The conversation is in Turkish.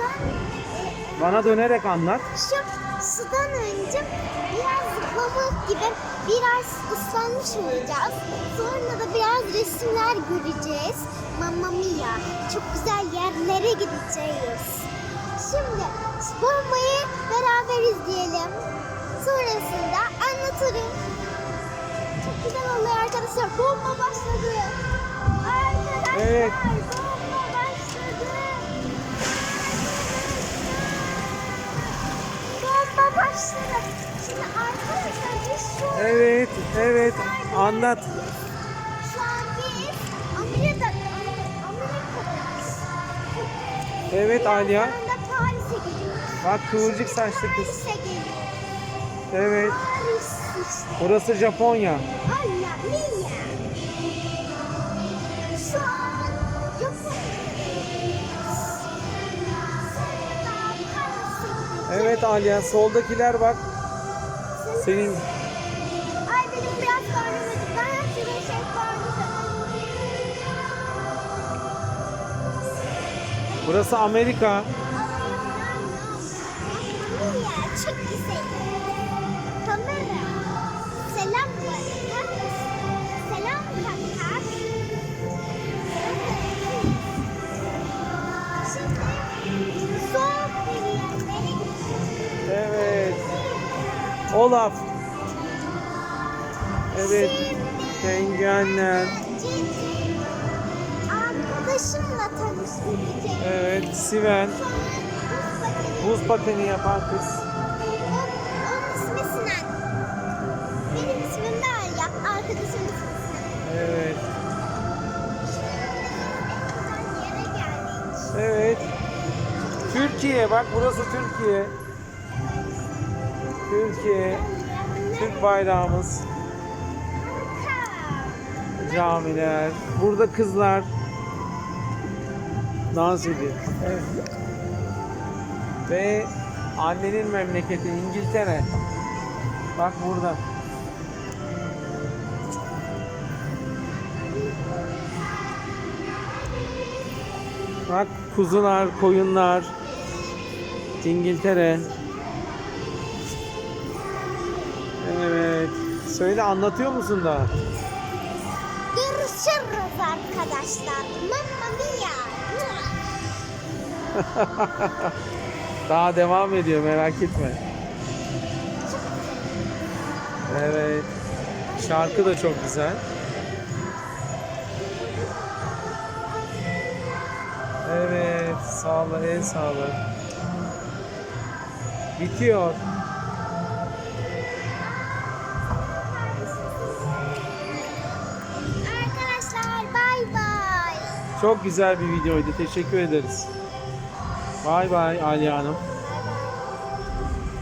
sudan e, Bana dönerek anlat. şu sudan önce biraz zıplamak gibi biraz ıslanmış olacağız. Sonra da biraz resimler göreceğiz. Mamma mia. Çok güzel yerlere gideceğiz. Şimdi bombayı beraber izleyelim. Sonrasında anlatırım. Çok güzel oluyor arkadaşlar. Bomba başladı. Arkadaşlar Evet. bomba Evet. Anlat. şu an biz Amerika'da, Amerika'dayız. Evet Paris'e gidiyoruz. Bak kıvırcık saçlı kız. Paris'e. Evet. Paris işte. Burası Japonya. Allah mia. Şu an Japonya'dayız. Sonra Paris'e gidiyoruz. Evet Aliya. Soldakiler bak. Senin benim biraz karnım acıktı. Ben hep şuraya şey burası Amerika. Ya çok güzel. Kamera. Selam. Selam kanka. Şimdi soğuk bir yerlere Evet. Olaf. Evet. Penguenler. Arkadaşımla tanıştık. Evet. Siven. Buz pateni. Yapan kız. Onun, onun ismi Sinan. Benim ismim de Alya. Arkadaşımın ismi Sinan. Evet. Evet. Türkiye. Bak burası Türkiye. Türkiye. Türk bayrağımız. Camiler. Burada kızlar dans ediyor. Evet. Ve annenin memleketi İngiltere. Bak burada. Bak kuzular, koyunlar. İngiltere. Evet. Söyle anlatıyor musun da? Görüşürüz arkadaşlar. Mamma mia. Daha devam ediyor merak etme. Evet. Şarkı da çok güzel. Evet. Sağla, el sağla. Bitiyor. Çok güzel bir videoydu. Teşekkür ederiz. Bay bay Aliye Hanım.